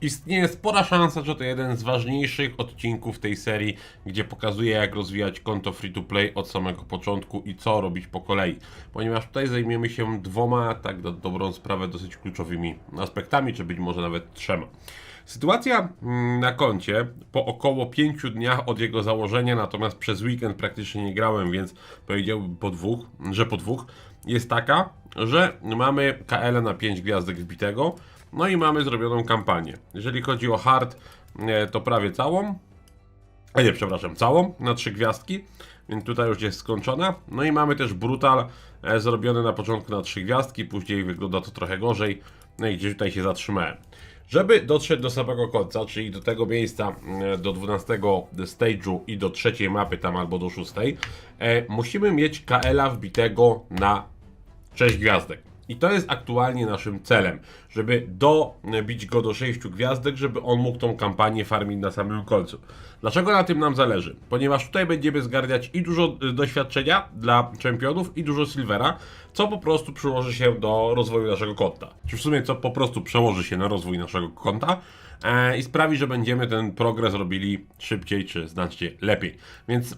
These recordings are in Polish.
Istnieje spora szansa, że to jeden z ważniejszych odcinków tej serii, gdzie pokazuję jak rozwijać konto free to play od samego początku i co robić po kolei. Ponieważ tutaj zajmiemy się dwoma, tak na dobrą sprawę, dosyć kluczowymi aspektami, czy być może nawet trzema. Sytuacja mm, na koncie po około 5 dniach od jego założenia, natomiast przez weekend praktycznie nie grałem, więc powiedziałbym po dwóch, że po dwóch, jest taka, że mamy KL na 5 gwiazdek wbitego, no i mamy zrobioną kampanię. Jeżeli chodzi o hard, e, to prawie całą, a nie, przepraszam, całą na trzy gwiazdki, więc tutaj już jest skończona. No i mamy też brutal e, zrobiony na początku na trzy gwiazdki, później wygląda to trochę gorzej, no i gdzieś tutaj się zatrzymałem. Żeby dotrzeć do samego końca, czyli do tego miejsca, e, do 12 stage'u i do trzeciej mapy tam albo do szóstej, musimy mieć KL-a wbitego na 6 gwiazdek. I to jest aktualnie naszym celem, żeby dobić go do 6 gwiazdek, żeby on mógł tą kampanię farmić na samym końcu. Dlaczego na tym nam zależy? Ponieważ tutaj będziemy zgarniać i dużo y, doświadczenia dla czempionów i dużo silvera, co po prostu przyłoży się do rozwoju naszego konta. Czy w sumie co po prostu przełoży się na rozwój naszego konta i sprawi, że będziemy ten progres robili szybciej czy znacznie lepiej. Więc e,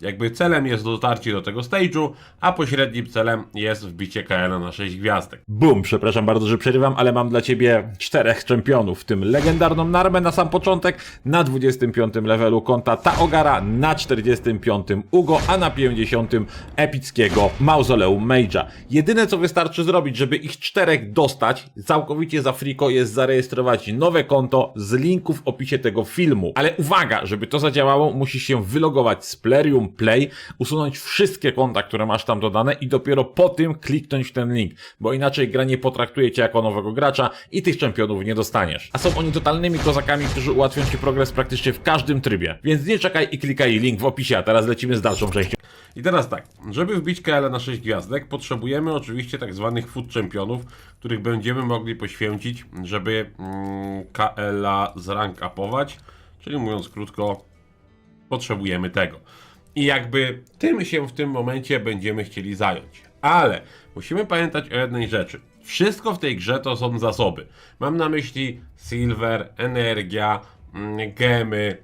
jakby celem jest dotarcie do tego stage'u, a pośrednim celem jest wbicie KL na 6 gwiazdek. Bum, przepraszam bardzo, że przerywam, ale mam dla ciebie czterech czempionów, w tym legendarną Narmę na sam początek, na 25 levelu konta Taogara, na 45 Ugo, a na 50 epickiego Mausoleum Mage'a. Jedyne co wystarczy zrobić, żeby ich czterech dostać, całkowicie za friko jest zarejestrować nowe konto z linku w opisie tego filmu. Ale uwaga, żeby to zadziałało, musisz się wylogować z Plerium Play, usunąć wszystkie konta, które masz tam dodane i dopiero po tym kliknąć w ten link, bo inaczej gra nie potraktuje cię jako nowego gracza i tych czempionów nie dostaniesz. A są oni totalnymi kozakami, którzy ułatwią ci progres praktycznie w każdym trybie. Więc nie czekaj i klikaj link w opisie, a teraz lecimy z dalszą częścią. I teraz tak, żeby wbić KL na 6 gwiazdek, potrzebujemy oczywiście tak zwanych food czempionów, których będziemy mogli poświęcić, żeby mm, KL-a zrank upować, czyli mówiąc krótko, potrzebujemy tego. I jakby tym się w tym momencie będziemy chcieli zająć. Ale musimy pamiętać o jednej rzeczy. Wszystko w tej grze to są zasoby. Mam na myśli silver, energia, mm, gemy,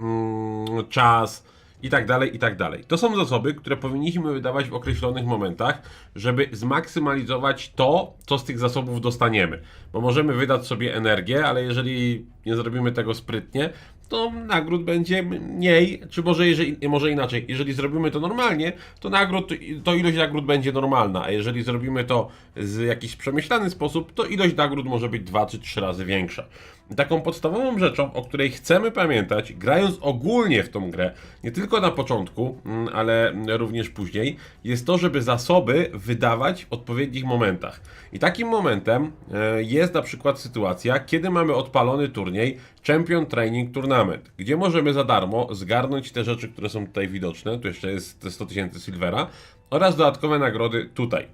mm, czas i tak dalej, i tak dalej. To są zasoby, które powinniśmy wydawać w określonych momentach, żeby zmaksymalizować to, co z tych zasobów dostaniemy. Bo możemy wydać sobie energię, ale jeżeli nie zrobimy tego sprytnie, to nagród będzie mniej, czy może, jeżeli, może inaczej, jeżeli zrobimy to normalnie, to nagród, to ilość nagród będzie normalna, a jeżeli zrobimy to z jakiś przemyślany sposób, to ilość nagród może być dwa czy trzy razy większa. Taką podstawową rzeczą, o której chcemy pamiętać, grając ogólnie w tą grę, nie tylko na początku, mm, ale również później, jest to, żeby zasoby wydawać w odpowiednich momentach. I takim momentem e, jest na przykład sytuacja, kiedy mamy odpalony turniej Champion Training Tournament, gdzie możemy za darmo zgarnąć te rzeczy, które są tutaj widoczne, tu jeszcze jest te 100 tysięcy silvera, oraz dodatkowe nagrody tutaj.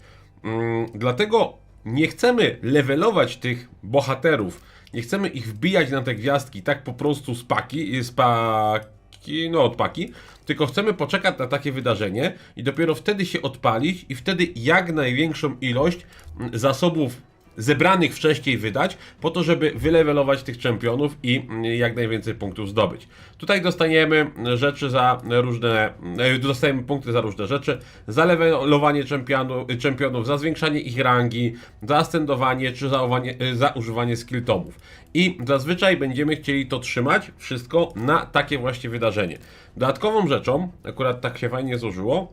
Mm, Dlatego nie chcemy levelować tych bohaterów, nie chcemy ich wbijać na te gwiazdki tak po prostu z paki, z paki, no od paki, tylko chcemy poczekać na takie wydarzenie i dopiero wtedy się odpalić i wtedy jak największą ilość mm, zasobów zebranych wcześniej wydać, po to, żeby wylewelować tych czempionów i mm, jak najwięcej punktów zdobyć. Tutaj dostaniemy rzeczy za różne, e, dostajemy punkty za różne rzeczy, za levelowanie czempionu, czempionów, za zwiększanie ich rangi, za ascendowanie czy za, e, za używanie skill tomów. I zazwyczaj będziemy chcieli to trzymać wszystko na takie właśnie wydarzenie. Dodatkową rzeczą, akurat tak się fajnie złożyło,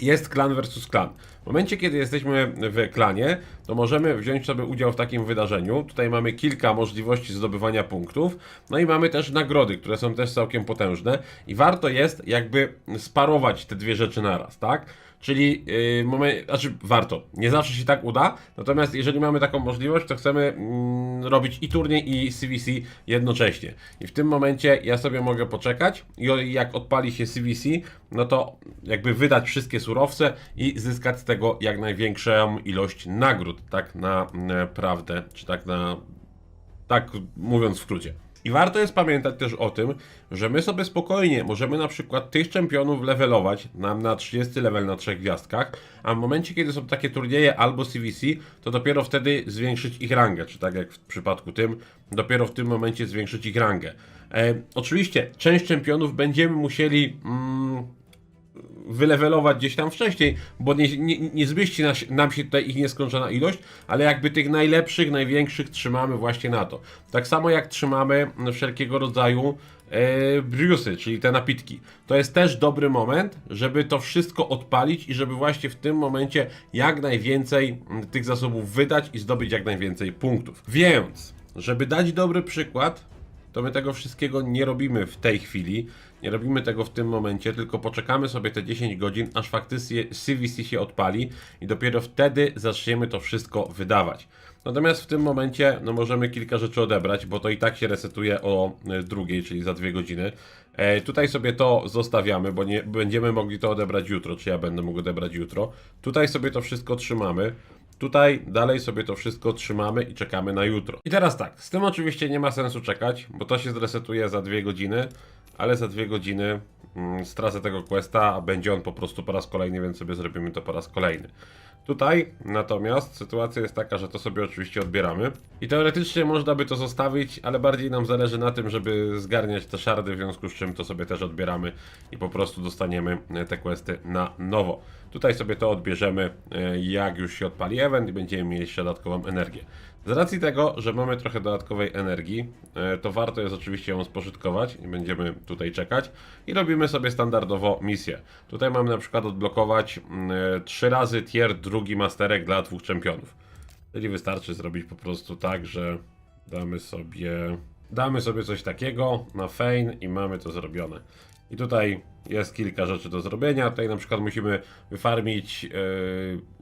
jest klan versus klan. W momencie, kiedy jesteśmy w klanie, to możemy wziąć sobie udział w takim wydarzeniu. Tutaj mamy kilka możliwości zdobywania punktów, no i mamy też nagrody, które są też całkiem potężne i warto jest jakby sparować te dwie rzeczy naraz, tak? Czyli yy, moment, znaczy warto, nie zawsze się tak uda, natomiast jeżeli mamy taką możliwość, to chcemy mm, robić i turniej i CVC jednocześnie. I w tym momencie ja sobie mogę poczekać i jak odpali się CVC, no to jakby wydać wszystkie surowce i zyskać z tego jak największą ilość nagród, tak na mm, prawdę, czy tak na, tak mówiąc w skrócie. I warto jest pamiętać też o tym, że my sobie spokojnie możemy na przykład tych czempionów levelować nam na 30 level na trzech gwiazdkach, a w momencie, kiedy są takie turnieje albo CVC, to dopiero wtedy zwiększyć ich rangę, czy tak jak w przypadku tym, dopiero w tym momencie zwiększyć ich rangę. E, oczywiście, część czempionów będziemy musieli mm, wylewelować gdzieś tam wcześniej, bo nie, nie, nie zmieści nas, nam się tutaj ich nieskończona ilość, ale jakby tych najlepszych, największych trzymamy właśnie na to. Tak samo jak trzymamy wszelkiego rodzaju e, czyli te napitki. To jest też dobry moment, żeby to wszystko odpalić i żeby właśnie w tym momencie jak najwięcej tych zasobów wydać i zdobyć jak najwięcej punktów. Więc, żeby dać dobry przykład, to my tego wszystkiego nie robimy w tej chwili, nie robimy tego w tym momencie, tylko poczekamy sobie te 10 godzin, aż faktycznie CVC się odpali i dopiero wtedy zaczniemy to wszystko wydawać. Natomiast w tym momencie no możemy kilka rzeczy odebrać, bo to i tak się resetuje o e, drugiej, czyli za dwie godziny. E, tutaj sobie to zostawiamy, bo nie będziemy mogli to odebrać jutro, czy ja będę mógł odebrać jutro. Tutaj sobie to wszystko trzymamy. Tutaj dalej sobie to wszystko trzymamy i czekamy na jutro. I teraz tak, z tym oczywiście nie ma sensu czekać, bo to się zresetuje za dwie godziny, ale za dwie godziny mm, stracę tego questa, a będzie on po prostu po raz kolejny, więc sobie zrobimy to po raz kolejny. Tutaj natomiast sytuacja jest taka, że to sobie oczywiście odbieramy i teoretycznie można by to zostawić, ale bardziej nam zależy na tym, żeby zgarniać te szardy, w związku z czym to sobie też odbieramy i po prostu dostaniemy e, te questy na nowo. Tutaj sobie to odbierzemy, e, jak już się odpali event i będziemy mieli jeszcze dodatkową energię. Z racji tego, że mamy trochę dodatkowej energii, e, to warto jest oczywiście ją spożytkować i będziemy tutaj czekać i robimy sobie standardowo misję. Tutaj mamy na przykład odblokować 3 razy tier drugi masterek dla dwóch czempionów. Czyli wystarczy zrobić po prostu tak, że damy sobie damy sobie coś takiego na Fein i mamy to zrobione. I tutaj jest kilka rzeczy do zrobienia. Tutaj na przykład musimy wyfarmić yy,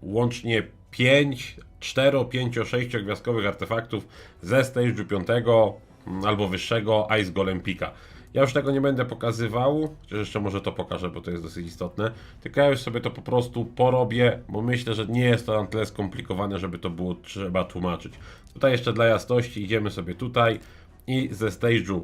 łącznie 5, 4, 5, 6 gwiazdkowych artefaktów ze stage'u 5 mm, albo wyższego Ice Golem Pika. Ja już tego nie będę pokazywał, chociaż jeszcze może to pokażę, bo to jest dosyć istotne. Tylko ja już sobie to po prostu porobię, bo myślę, że nie jest to na tyle skomplikowane, żeby to było trzeba tłumaczyć. Tutaj jeszcze dla jasności idziemy sobie tutaj i ze stage'u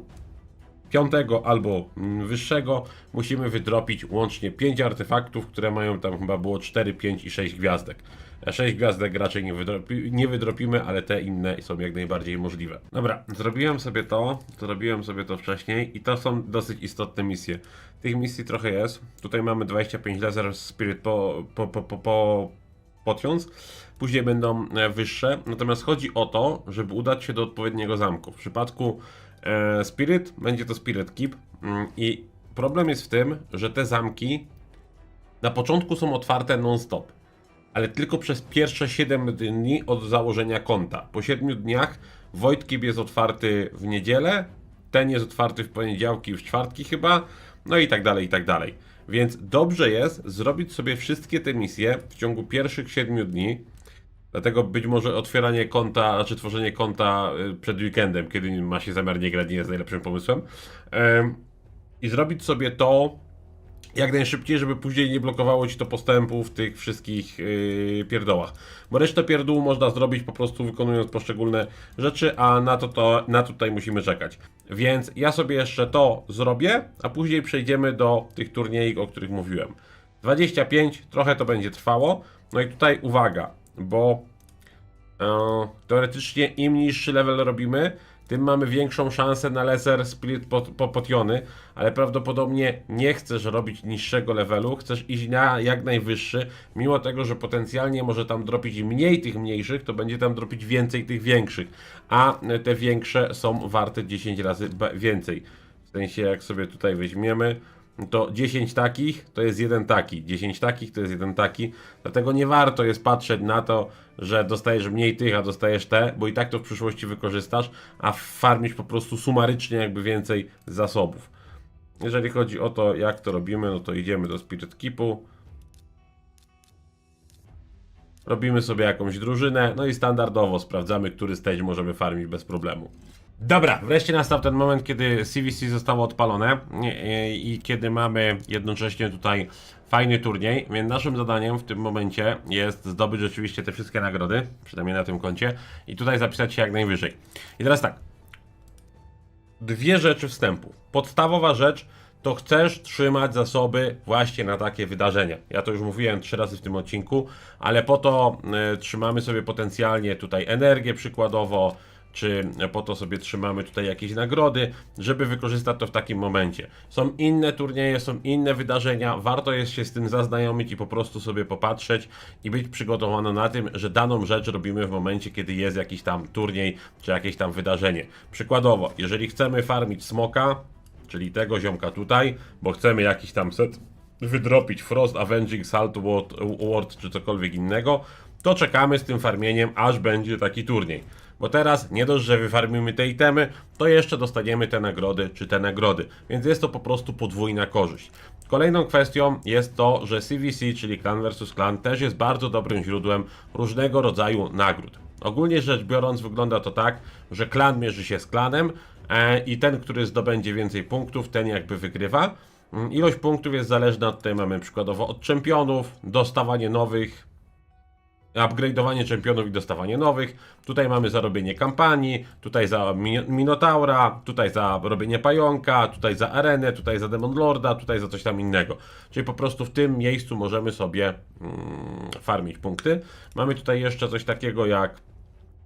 piątego albo mm, wyższego musimy wydropić łącznie 5 artefaktów, które mają tam chyba było 4, 5 i 6 gwiazdek. 6 gwiazdek raczej nie, wydropi, nie wydropimy, ale te inne są jak najbardziej możliwe. Dobra, zrobiłem sobie to, zrobiłem sobie to wcześniej i to są dosyć istotne misje. Tych misji trochę jest. Tutaj mamy 25 laser spirit po, po, po, po, po potions. Później będą e, wyższe. Natomiast chodzi o to, żeby udać się do odpowiedniego zamku. W przypadku e, Spirit będzie to Spirit Keep mm, i problem jest w tym, że te zamki na początku są otwarte non-stop, ale tylko przez pierwsze 7 dni od założenia konta. Po 7 dniach Keep jest otwarty w niedzielę, ten jest otwarty w poniedziałki w czwartki chyba, no i tak dalej, i tak dalej. Więc dobrze jest zrobić sobie wszystkie te misje w ciągu pierwszych 7 dni, Dlatego być może otwieranie konta, znaczy tworzenie konta y, przed weekendem, kiedy ma się zamiar nie grać, nie jest najlepszym pomysłem. Em, I zrobić sobie to jak najszybciej, żeby później nie blokowało ci to postępu w tych wszystkich yy, pierdołach. Bo resztę pierdół można zrobić po prostu wykonując poszczególne rzeczy, a na to, to na tutaj musimy czekać. Więc ja sobie jeszcze to zrobię, a później przejdziemy do tych turniejów, o których mówiłem. 25, trochę to będzie trwało. No i tutaj uwaga, bo e, teoretycznie im niższy level robimy, tym mamy większą szansę na laser split po, po potiony, ale prawdopodobnie nie chcesz robić niższego levelu, chcesz iść na jak najwyższy, mimo tego, że potencjalnie może tam dropić mniej tych mniejszych, to będzie tam dropić więcej tych większych, a te większe są warte 10 razy więcej. W sensie jak sobie tutaj weźmiemy, to 10 takich to jest jeden taki, 10 takich to jest jeden taki, dlatego nie warto jest patrzeć na to, że dostajesz mniej tych, a dostajesz te, bo i tak to w przyszłości wykorzystasz, a farmisz po prostu sumarycznie jakby więcej zasobów. Jeżeli chodzi o to, jak to robimy, no to idziemy do Spirit Keepu. Robimy sobie jakąś drużynę, no i standardowo sprawdzamy, który stage możemy farmić bez problemu. Dobra, wreszcie nastał ten moment, kiedy CVC zostało odpalone i, i kiedy mamy jednocześnie tutaj fajny turniej, więc naszym zadaniem w tym momencie jest zdobyć rzeczywiście te wszystkie nagrody, przynajmniej na tym koncie, i tutaj zapisać się jak najwyżej. I teraz tak, dwie rzeczy wstępu. Podstawowa rzecz to chcesz trzymać zasoby właśnie na takie wydarzenia. Ja to już mówiłem trzy razy w tym odcinku, ale po to e, trzymamy sobie potencjalnie tutaj energię przykładowo, czy po to sobie trzymamy tutaj jakieś nagrody, żeby wykorzystać to w takim momencie. Są inne turnieje, są inne wydarzenia, warto jest się z tym zaznajomić i po prostu sobie popatrzeć i być przygotowano na tym, że daną rzecz robimy w momencie, kiedy jest jakiś tam turniej, czy jakieś tam wydarzenie. Przykładowo, jeżeli chcemy farmić smoka, czyli tego ziomka tutaj, bo chcemy jakiś tam set wydropić Frost, Avenging, Salt Ward, Ward czy cokolwiek innego, to czekamy z tym farmieniem, aż będzie taki turniej. Bo teraz nie dość, że wyfarmimy te itemy, to jeszcze dostaniemy te nagrody czy te nagrody. Więc jest to po prostu podwójna korzyść. Kolejną kwestią jest to, że CVC, czyli Clan vs Clan, też jest bardzo dobrym źródłem różnego rodzaju nagród. Ogólnie rzecz biorąc, wygląda to tak, że klan mierzy się z klanem e, i ten, który zdobędzie więcej punktów, ten jakby wygrywa. Mm, Ilość punktów jest zależna, tutaj mamy przykładowo od czempionów, dostawanie nowych, upgrade'owanie czempionów i dostawanie nowych. Tutaj mamy za robienie kampanii, tutaj za Mi- Minotaura, tutaj za robienie pająka, tutaj za arenę, tutaj za Demon Lorda, tutaj za coś tam innego. Czyli po prostu w tym miejscu możemy sobie mm, farmić punkty. Mamy tutaj jeszcze coś takiego jak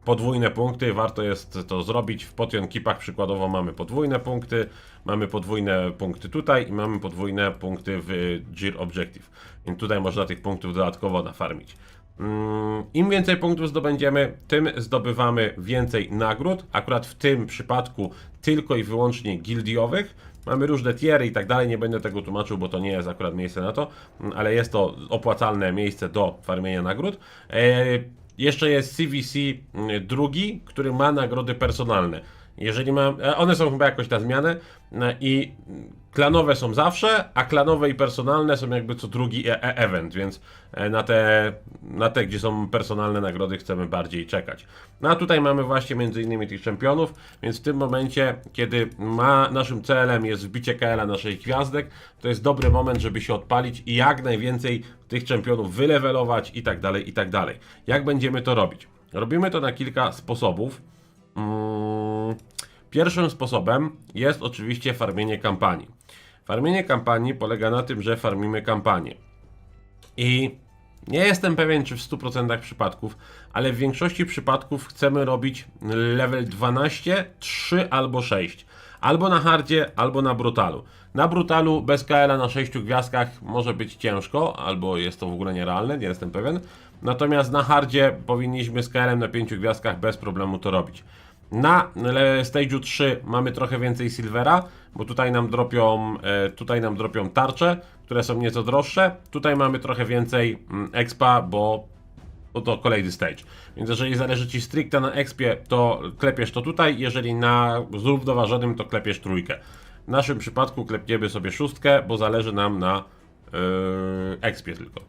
podwójne punkty, warto jest to zrobić. W Potion Keepach przykładowo mamy podwójne punkty, mamy podwójne punkty tutaj i mamy podwójne punkty w Gear Objective. Więc tutaj można tych punktów dodatkowo nafarmić. Mm, Im więcej punktów zdobędziemy, tym zdobywamy więcej nagród. Akurat w tym przypadku tylko i wyłącznie gildiowych. Mamy różne tiery i tak dalej, nie będę tego tłumaczył, bo to nie jest akurat miejsce na to, mm, ale jest to opłacalne miejsce do farmienia nagród. E, jeszcze jest CVC mm, drugi, który ma nagrody personalne. Jeżeli ma, e, one są chyba jakoś na zmianę e, i klanowe są zawsze, a klanowe i personalne są jakby co drugi e- e- event, więc e, na te, na te, gdzie są personalne nagrody chcemy bardziej czekać. No a tutaj mamy właśnie między innymi tych czempionów, więc w tym momencie, kiedy ma, naszym celem jest wbicie KL-a na 6 gwiazdek, to jest dobry moment, żeby się odpalić i jak najwięcej tych czempionów wylewelować i tak dalej, i tak dalej. Jak będziemy to robić? Robimy to na kilka sposobów. Mm, Pierwszym sposobem jest oczywiście farmienie kampanii. Farmienie kampanii polega na tym, że farmimy kampanię. I nie jestem pewien, czy w 100% przypadków, ale w większości przypadków chcemy robić level 12, 3 albo 6. Albo na hardzie, albo na brutalu. Na brutalu bez KL na 6 gwiazdkach może być ciężko, albo jest to w ogóle nierealne, nie jestem pewien. Natomiast na hardzie powinniśmy z KL na 5 gwiazdkach bez problemu to robić. Na stage'u 3 mamy trochę więcej silvera, bo tutaj nam dropią, e, tutaj nam dropią tarcze, które są nieco droższe. Tutaj mamy trochę więcej mm, expa, bo, bo to kolejny stage. Więc jeżeli zależy Ci stricte na expie, to klepiesz to tutaj, jeżeli na zrównoważonym, to klepiesz trójkę. W naszym przypadku klepniemy sobie szóstkę, bo zależy nam na yy, expie tylko.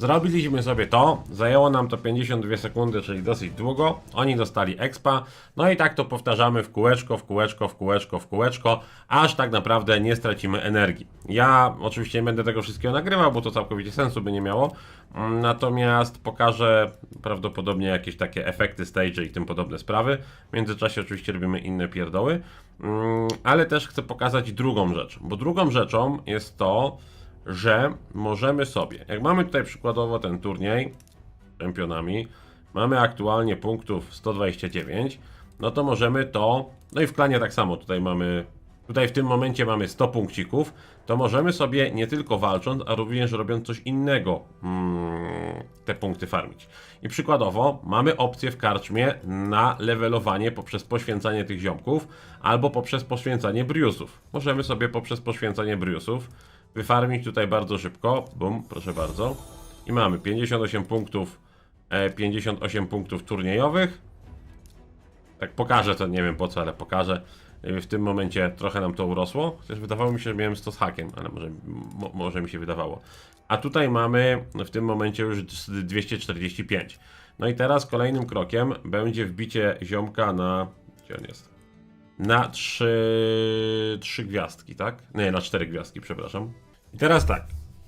Zrobiliśmy sobie to, zajęło nam to 52 sekundy, czyli dosyć długo. Oni dostali expa, no i tak to powtarzamy w kółeczko, w kółeczko, w kółeczko, w kółeczko, aż tak naprawdę nie stracimy energii. Ja oczywiście nie będę tego wszystkiego nagrywał, bo to całkowicie sensu by nie miało, Mm, natomiast pokażę prawdopodobnie jakieś takie efekty stage i tym podobne sprawy. W międzyczasie oczywiście robimy inne pierdoły, Mm, ale też chcę pokazać drugą rzecz, bo drugą rzeczą jest to, że możemy sobie, jak mamy tutaj przykładowo ten turniej czempionami, mamy aktualnie punktów 129, no to możemy to, no i w klanie tak samo, tutaj mamy, tutaj w tym momencie mamy 100 punkcików, to możemy sobie nie tylko walcząc, a również robiąc coś innego mm, te punkty farmić. I przykładowo mamy opcję w karczmie na levelowanie poprzez poświęcanie tych ziomków, albo poprzez poświęcanie briusów. Możemy sobie poprzez poświęcanie briusów wyfarmić tutaj bardzo szybko. Bum, proszę bardzo. I mamy 58 punktów, e, 58 punktów turniejowych. Tak pokażę to, nie wiem po co, ale pokażę. E, W tym momencie trochę nam to urosło. Chociaż wydawało mi się, że miałem 100 z hakiem, ale może, mo, może mi się wydawało. A tutaj mamy w tym momencie już 245. No i teraz kolejnym krokiem będzie wbicie ziomka na... Gdzie on jest? Na trzy, trzy gwiazdki, tak? Nie, na cztery gwiazdki, przepraszam. I teraz tak.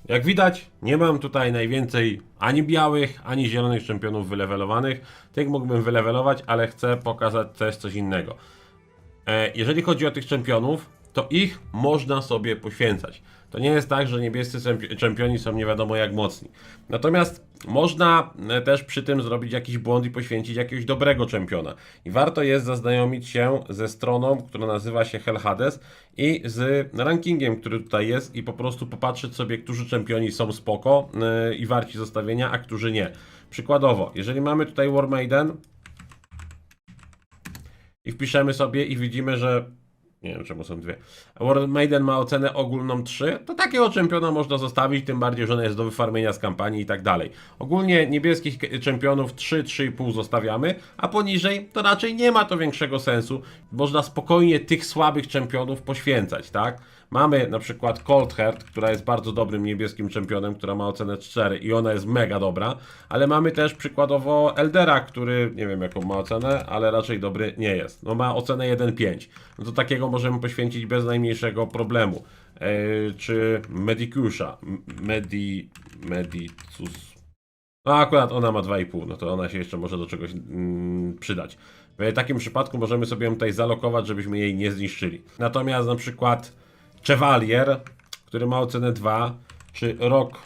Jak widać, nie mam tutaj najwięcej ani białych, ani zielonych czempionów wylewelowanych. Tych mógłbym wylewelować, ale chcę pokazać też coś innego. E, jeżeli chodzi o tych czempionów, to ich można sobie poświęcać. To nie jest tak, że niebiescy czempi- czempioni są nie wiadomo jak mocni. Natomiast można e, też przy tym zrobić jakiś błąd i poświęcić jakiegoś dobrego czempiona. I warto jest zaznajomić się ze stroną, która nazywa się Hell Hades i z rankingiem, który tutaj jest i po prostu popatrzeć sobie, którzy czempioni są spoko e, i warci zostawienia, a którzy nie. Przykładowo, jeżeli mamy tutaj War Maiden, i wpiszemy sobie i widzimy, że nie wiem czemu są dwie. World Maiden ma ocenę ogólną 3, to takiego czempiona można zostawić, tym bardziej, że ona jest do wyfarmienia z kampanii i tak dalej. Ogólnie niebieskich czempionów 3, 3,5 zostawiamy, a poniżej to raczej nie ma to większego sensu. Można spokojnie tych słabych czempionów poświęcać, tak? Mamy na przykład Cold Heart, która jest bardzo dobrym niebieskim czempionem, która ma ocenę 4 i ona jest mega dobra, ale mamy też przykładowo Eldera, który nie wiem jaką ma ocenę, ale raczej dobry nie jest. No ma ocenę 1,5. No to takiego możemy poświęcić bez najmniejszego problemu. Eee, czy Medicusza, Medi... Medicus... No akurat ona ma 2,5, no to ona się jeszcze może do czegoś mm, przydać. W takim przypadku możemy sobie ją tutaj zalokować, żebyśmy jej nie zniszczyli. Natomiast na przykład Chevalier, który ma ocenę 2, czy Rock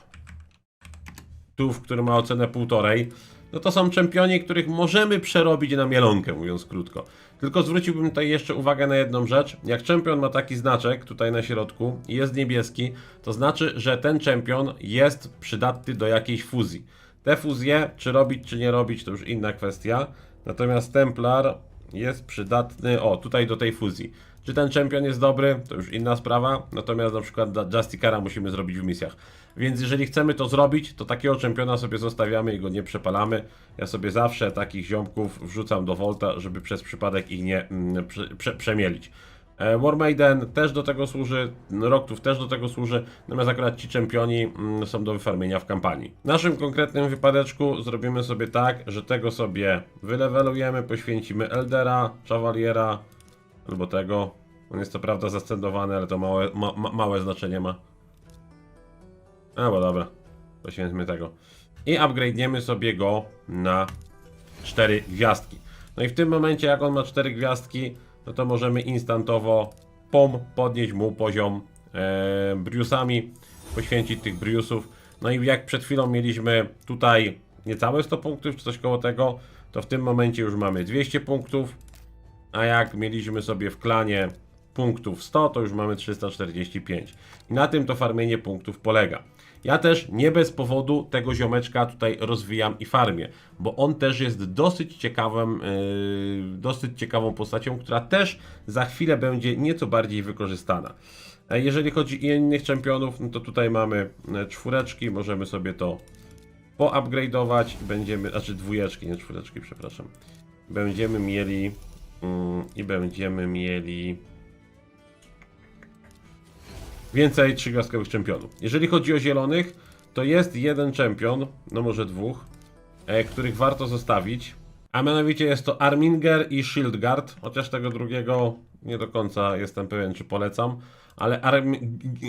Tuf, który ma ocenę 1,5, no to są czempioni, których możemy przerobić na mielonkę, mówiąc krótko. Tylko zwróciłbym tutaj jeszcze uwagę na jedną rzecz. Jak czempion ma taki znaczek tutaj na środku i jest niebieski, to znaczy, że ten czempion jest przydatny do jakiejś fuzji. Te fuzje, czy robić, czy nie robić, to już inna kwestia. Natomiast Templar jest przydatny, o, tutaj do tej fuzji. Czy ten czempion jest dobry, to już inna sprawa. Natomiast na przykład dla Justikara musimy zrobić w misjach. Więc jeżeli chcemy to zrobić, to takiego czempiona sobie zostawiamy i go nie przepalamy. Ja sobie zawsze takich ziomków wrzucam do Volta, żeby przez przypadek ich nie mm, prze, prze, przemielić. E, War Maiden też do tego służy, Roktów też do tego służy, natomiast akurat ci czempioni mm, są do wyfarmienia w kampanii. W naszym konkretnym wypadeczku zrobimy sobie tak, że tego sobie wylewelujemy, poświęcimy Eldera, Chevaliera albo tego. On jest co prawda zascendowany, ale to małe, ma, ma, małe znaczenie ma. A, bo dobra, poświęćmy tego. I upgrade'niemy sobie go na 4 gwiazdki. No i w tym momencie, jak on ma 4 gwiazdki, no to możemy instantowo pom podnieść mu poziom e, briusami, poświęcić tych briusów. No i jak przed chwilą mieliśmy tutaj niecałe 100 punktów, czy coś koło tego, to w tym momencie już mamy 200 punktów, a jak mieliśmy sobie w klanie punktów 100, to już mamy 345. I na tym to farmienie punktów polega. Ja też nie bez powodu tego ziomeczka tutaj rozwijam i farmię, bo on też jest dosyć ciekawym, yy, dosyć ciekawą postacią, która też za chwilę będzie nieco bardziej wykorzystana. E, Jeżeli chodzi o innych czempionów, no to tutaj mamy e, czwóreczki, możemy sobie to poupgrade'ować będziemy, znaczy dwójeczki, nie czwóreczki, przepraszam. Będziemy mieli i będziemy mieli więcej trzygwiazdkowych czempionów. Jeżeli chodzi o zielonych, to jest jeden czempion, no może dwóch, e, których warto zostawić. A mianowicie jest to Arminger i Shieldguard, chociaż tego drugiego nie do końca jestem pewien, czy polecam. Ale Arm,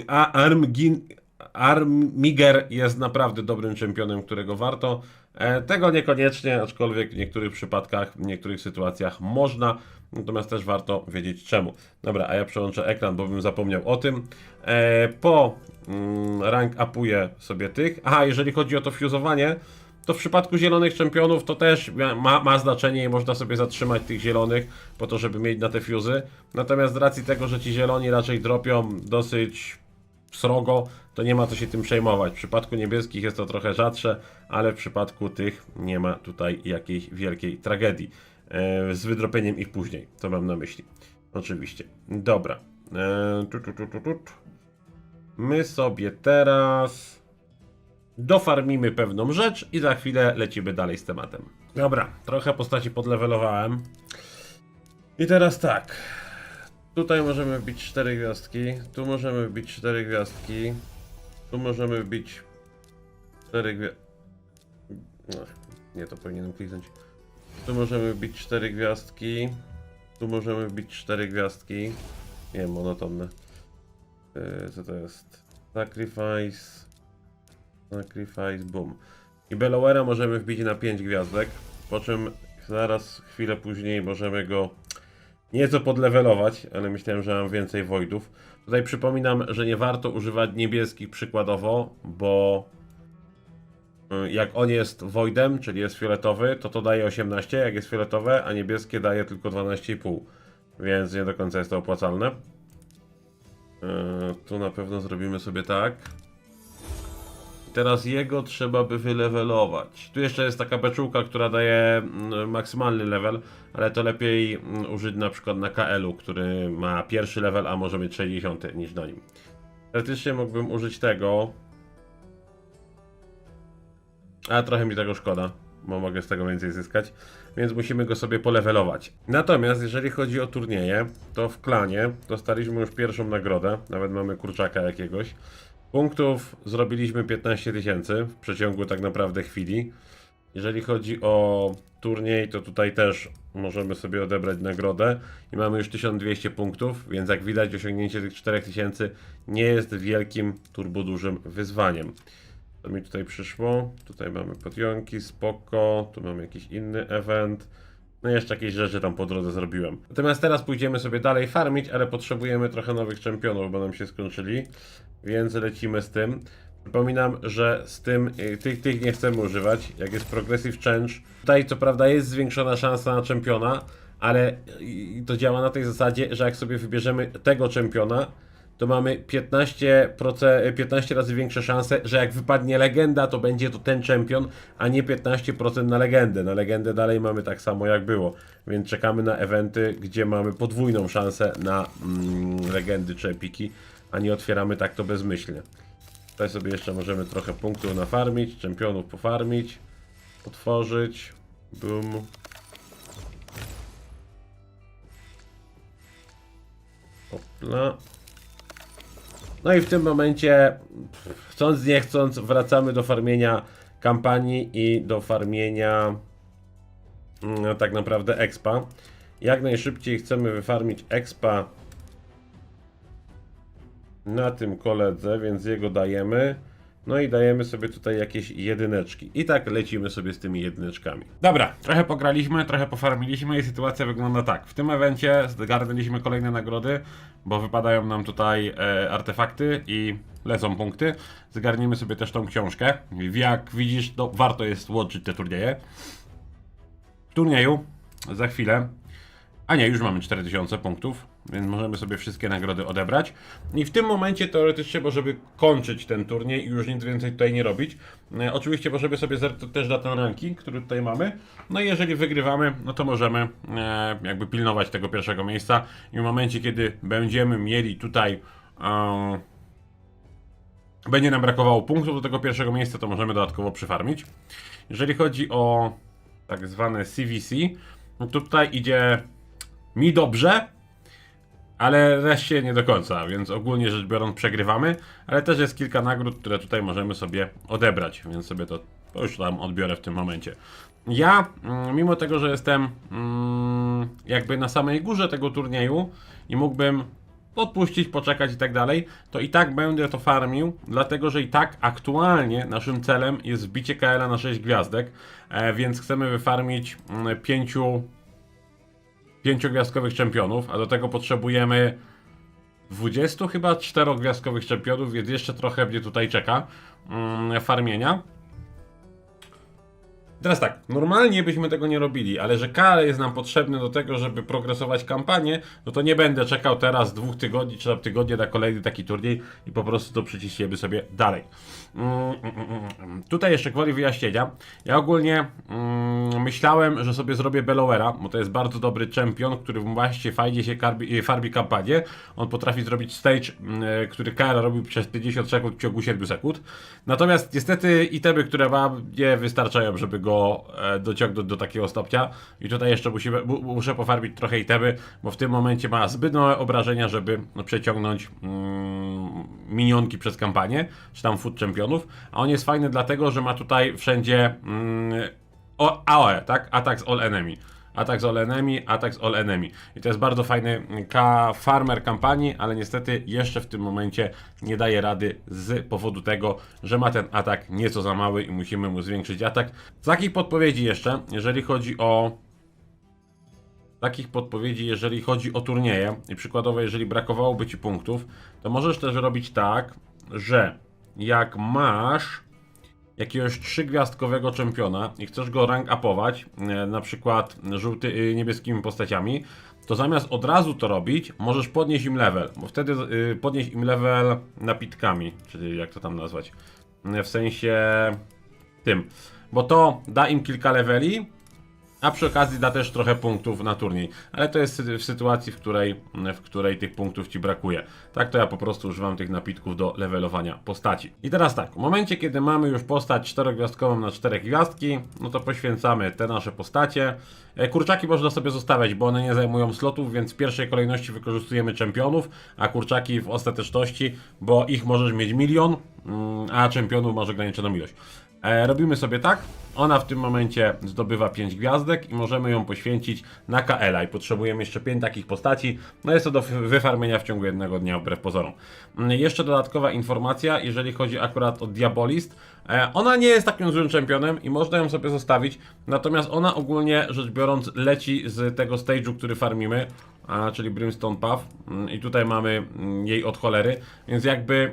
a, Armgin, Armiger jest naprawdę dobrym czempionem, którego warto. E, tego niekoniecznie, aczkolwiek w niektórych przypadkach, w niektórych sytuacjach można. Natomiast też warto wiedzieć czemu. Dobra, a ja przełączę ekran, bo bym zapomniał o tym. E, po mm, rank upuję sobie tych. Aha, jeżeli chodzi o to fuzowanie, to w przypadku zielonych czempionów to też ma, ma znaczenie i można sobie zatrzymać tych zielonych po to, żeby mieć na te fuzy. Natomiast z racji tego, że ci zieloni raczej dropią dosyć srogo, to nie ma co się tym przejmować. W przypadku niebieskich jest to trochę rzadsze, ale w przypadku tych nie ma tutaj jakiejś wielkiej tragedii. E, z wydropieniem ich później, to mam na myśli. Oczywiście. Dobra. E, tu, tu, tu, tu, tu. My sobie teraz dofarmimy pewną rzecz i za chwilę lecimy dalej z tematem. Dobra, trochę postaci podlewelowałem. I teraz tak. Tutaj możemy wbić 4 gwiazdki, tu możemy wbić 4 gwiazdki, tu możemy wbić 4 gwiazdki. No, nie, to powinienem kliknąć. Tu możemy wbić 4 gwiazdki, tu możemy wbić 4 gwiazdki. Nie monotonne. Yy, co to jest? Sacrifice. Sacrifice, boom. I Bellowera możemy wbić na 5 gwiazdek, po czym zaraz chwilę później możemy go nieco podlewelować, ale myślałem, że mam więcej Voidów. Tutaj przypominam, że nie warto używać niebieskich przykładowo, bo y, jak on jest Voidem, czyli jest fioletowy, to to daje 18, jak jest fioletowe, a niebieskie daje tylko 12,5. Więc nie do końca jest to opłacalne. Yy, tu na pewno zrobimy sobie tak. Teraz jego trzeba by wylewelować. Tu jeszcze jest taka beczułka, która daje mm, maksymalny level, ale to lepiej mm, użyć na przykład na KL-u, który ma pierwszy level, a może mieć 60 niż na nim. Teoretycznie mógłbym użyć tego. A trochę mi tego szkoda, bo mogę z tego więcej zyskać, więc musimy go sobie polewelować. Natomiast jeżeli chodzi o turnieje, to w klanie dostaliśmy już pierwszą nagrodę, nawet mamy kurczaka jakiegoś. Punktów zrobiliśmy 15 tysięcy w przeciągu tak naprawdę chwili. Jeżeli chodzi o turniej, to tutaj też możemy sobie odebrać nagrodę i mamy już 1200 punktów, więc jak widać osiągnięcie tych 4000 nie jest wielkim, turbo dużym wyzwaniem. To mi tutaj przyszło. Tutaj mamy podjąki, spoko. Tu mamy jakiś inny event. No jeszcze jakieś rzeczy tam po drodze zrobiłem. Natomiast teraz pójdziemy sobie dalej farmić, ale potrzebujemy trochę nowych czempionów, bo nam się skończyli. Więc lecimy z tym. Przypominam, że z tym y, tych, tych nie chcemy używać. Jak jest Progressive Change. Tutaj co prawda jest zwiększona szansa na czempiona, ale to działa na tej zasadzie, że jak sobie wybierzemy tego czempiona, to mamy 15%, 15 razy większe szanse, że jak wypadnie legenda, to będzie to ten czempion, a nie 15% na legendę. Na legendę dalej mamy tak samo jak było, więc czekamy na eventy, gdzie mamy podwójną szansę na mm, legendy czy epiki, a nie otwieramy tak to bezmyślnie. Tutaj sobie jeszcze możemy trochę punktów nafarmić, czempionów pofarmić, otworzyć, boom. Hopla. No i w tym momencie, chcąc nie chcąc, wracamy do farmienia kampanii i do farmienia mm, tak naprawdę expa. Jak najszybciej chcemy wyfarmić expa na tym koledze, więc jego dajemy. No i dajemy sobie tutaj jakieś jedyneczki. I tak lecimy sobie z tymi jedyneczkami. Dobra, trochę pograliśmy, trochę pofarmiliśmy i sytuacja wygląda tak. W tym evencie zgarnęliśmy kolejne nagrody, bo wypadają nam tutaj e, artefakty i lecą punkty. Zgarnijmy sobie też tą książkę. Jak widzisz, to warto jest łączyć te turnieje. W turnieju za chwilę a nie, już mamy 4000 punktów, więc możemy sobie wszystkie nagrody odebrać. I w tym momencie teoretycznie, bo żeby kończyć ten turniej i już nic więcej tutaj nie robić, e, oczywiście możemy sobie też na ten ranking, który tutaj mamy. No i jeżeli wygrywamy, no to możemy e, jakby pilnować tego pierwszego miejsca. I w momencie, kiedy będziemy mieli tutaj... E, będzie nam brakowało punktów do tego pierwszego miejsca, to możemy dodatkowo przyfarmić. Jeżeli chodzi o tak zwane CVC, no tutaj idzie mi dobrze, ale reszcie nie do końca, więc ogólnie rzecz biorąc przegrywamy, ale też jest kilka nagród, które tutaj możemy sobie odebrać, więc sobie to, już tam odbiorę w tym momencie. Ja, mm, mimo tego, że jestem mm, jakby na samej górze tego turnieju i mógłbym odpuścić, poczekać i tak dalej, to i tak będę to farmił, dlatego że i tak aktualnie naszym celem jest wbicie KL na 6 gwiazdek, e, więc chcemy wyfarmić mm, pięciu pięciogwiazdkowych czempionów, a do tego potrzebujemy 20 chyba czterogwiazdkowych czempionów, więc jeszcze trochę mnie tutaj czeka mm, farmienia. Teraz tak, normalnie byśmy tego nie robili, ale że KL jest nam potrzebny do tego, żeby progresować kampanię, no to nie będę czekał teraz dwóch tygodni czy tam tygodnie na kolejny taki turniej i po prostu to przyciśniemy sobie dalej. Mm, mm, mm, mm. Tutaj jeszcze gwoli wyjaśnienia. Ja ogólnie mm, myślałem, że sobie zrobię Belowera, bo to jest bardzo dobry czempion, który właśnie fajnie się karbi, farbi kampanię. On potrafi zrobić stage, mm, e, który KR robił przez 50 sekund w ciągu 7 sekund. Natomiast niestety itemy, które mam, nie wystarczają, żeby go e, dociągnąć do takiego stopnia. I tutaj jeszcze musimy, mu, muszę pofarbić trochę itemy, bo w tym momencie ma zbyt małe obrażenia, żeby no, przeciągnąć mm, minionki przez kampanię, czy tam food czempionów. A on jest fajny dlatego, że ma tutaj wszędzie mm, AOE, tak? Attack z all enemy. Atak z all enemy, atak z all enemy. I to jest bardzo fajny ka farmer kampanii, ale niestety jeszcze w tym momencie nie daje rady z powodu tego, że ma ten atak nieco za mały i musimy mu zwiększyć atak. Z takich podpowiedzi jeszcze, jeżeli chodzi o takich podpowiedzi, jeżeli chodzi o turnieje i przykładowo, jeżeli brakowałoby Ci punktów, to możesz też robić tak, że jak masz jakiegoś trzygwiazdkowego czempiona i chcesz go rank upować, e, na przykład żółty, y, niebieskimi postaciami, to zamiast od razu to robić, możesz podnieść im level, bo wtedy y, podnieść im level napitkami, czyli jak to tam nazwać, w sensie tym, bo to da im kilka leveli, a przy okazji da też trochę punktów na turniej. Ale to jest w sytuacji, w której, w której tych punktów ci brakuje. Tak to ja po prostu używam tych napitków do levelowania postaci. I teraz tak, w momencie kiedy mamy już postać czterogwiazdkową na cztery gwiazdki, no to poświęcamy te nasze postacie. E, Kurczaki można sobie zostawiać, bo one nie zajmują slotów, więc w pierwszej kolejności wykorzystujemy czempionów, a kurczaki w ostateczności, bo ich możesz mieć milion, mm, a czempionów masz ograniczoną ilość. E, robimy sobie tak. Ona w tym momencie zdobywa 5 gwiazdek i możemy ją poświęcić na KL-a i potrzebujemy jeszcze 5 takich postaci. No jest to do wy- wyfarmienia w ciągu jednego dnia wbrew pozorom. Mm, Jeszcze dodatkowa informacja, jeżeli chodzi akurat o Diabolist. E, ona nie jest takim złym czempionem i można ją sobie zostawić, natomiast ona ogólnie rzecz biorąc leci z tego stage'u, który farmimy, czyli Brimstone Path Mm, i tutaj mamy mm, jej od cholery, więc jakby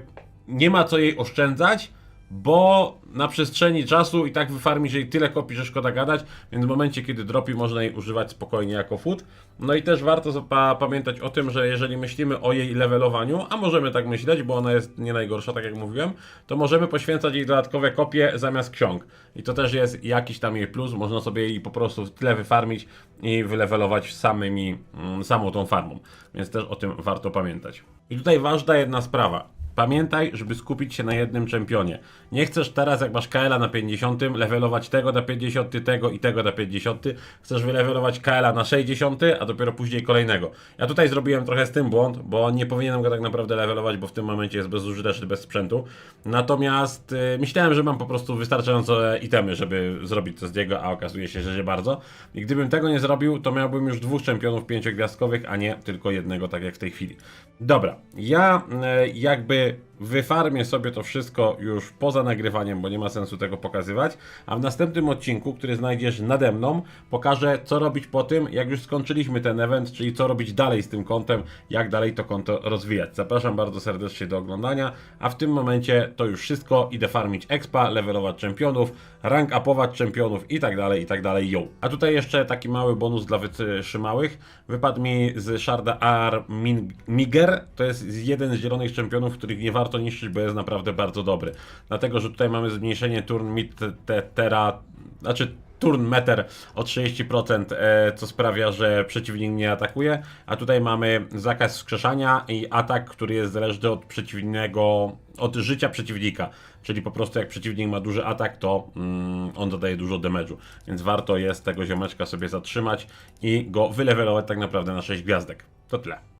nie ma co jej oszczędzać, bo na przestrzeni czasu i tak wyfarmisz jej tyle kopii, że szkoda gadać, więc w momencie kiedy dropi można jej używać spokojnie jako food. No i też warto pamiętać o tym, że jeżeli myślimy o jej levelowaniu, a możemy tak myśleć, bo ona jest nie najgorsza, tak jak mówiłem, to możemy poświęcać jej dodatkowe kopie zamiast ksiąg. I to też jest jakiś tam jej plus, można sobie jej po prostu tyle wyfarmić i wylevelować samymi, mm, samą tą farmą. Więc też o tym warto pamiętać. I tutaj ważna jedna sprawa. Pamiętaj, żeby skupić się na jednym czempionie. Nie chcesz teraz, jak masz KL-a na 50, levelować tego na 50, tego i tego na 50. Chcesz wylevelować KL-a na 60, a dopiero później kolejnego. Ja tutaj zrobiłem trochę z tym błąd, bo nie powinienem go tak naprawdę levelować, bo w tym momencie jest bezużyteczny, bez sprzętu. Natomiast y, myślałem, że mam po prostu wystarczająco itemy, żeby zrobić to z niego, a okazuje się, że nie bardzo. I gdybym tego nie zrobił, to miałbym już dwóch czempionów pięciogwiazdkowych, a nie tylko jednego, tak jak w tej chwili. Dobra, ja e, jakby que wyfarmię sobie to wszystko już poza nagrywaniem, bo nie ma sensu tego pokazywać, a w następnym odcinku, który znajdziesz nade mną, pokażę co robić po tym, jak już skończyliśmy ten event, czyli co robić dalej z tym kontem, jak dalej to konto rozwijać. Zapraszam bardzo serdecznie do oglądania, a w tym momencie to już wszystko, idę farmić expa, levelować czempionów, rank upować czempionów i tak dalej, i tak dalej, yo. A tutaj jeszcze taki mały bonus dla wytrzymałych, wypadł mi z Sharda Ar Miger, to jest jeden z zielonych czempionów, których nie warto niszczyć, bo jest naprawdę bardzo dobry. Dlatego, że tutaj mamy zmniejszenie turn mit te, tera, znaczy turn meter o 30%, e, co sprawia, że przeciwnik nie atakuje, a tutaj mamy zakaz wskrzeszania i atak, który jest zależny od przeciwnego, od życia przeciwnika, czyli po prostu jak przeciwnik ma duży atak, to mm, on dodaje dużo damage'u, więc warto jest tego ziomeczka sobie zatrzymać i go wylewelować tak naprawdę na 6 gwiazdek. To tyle.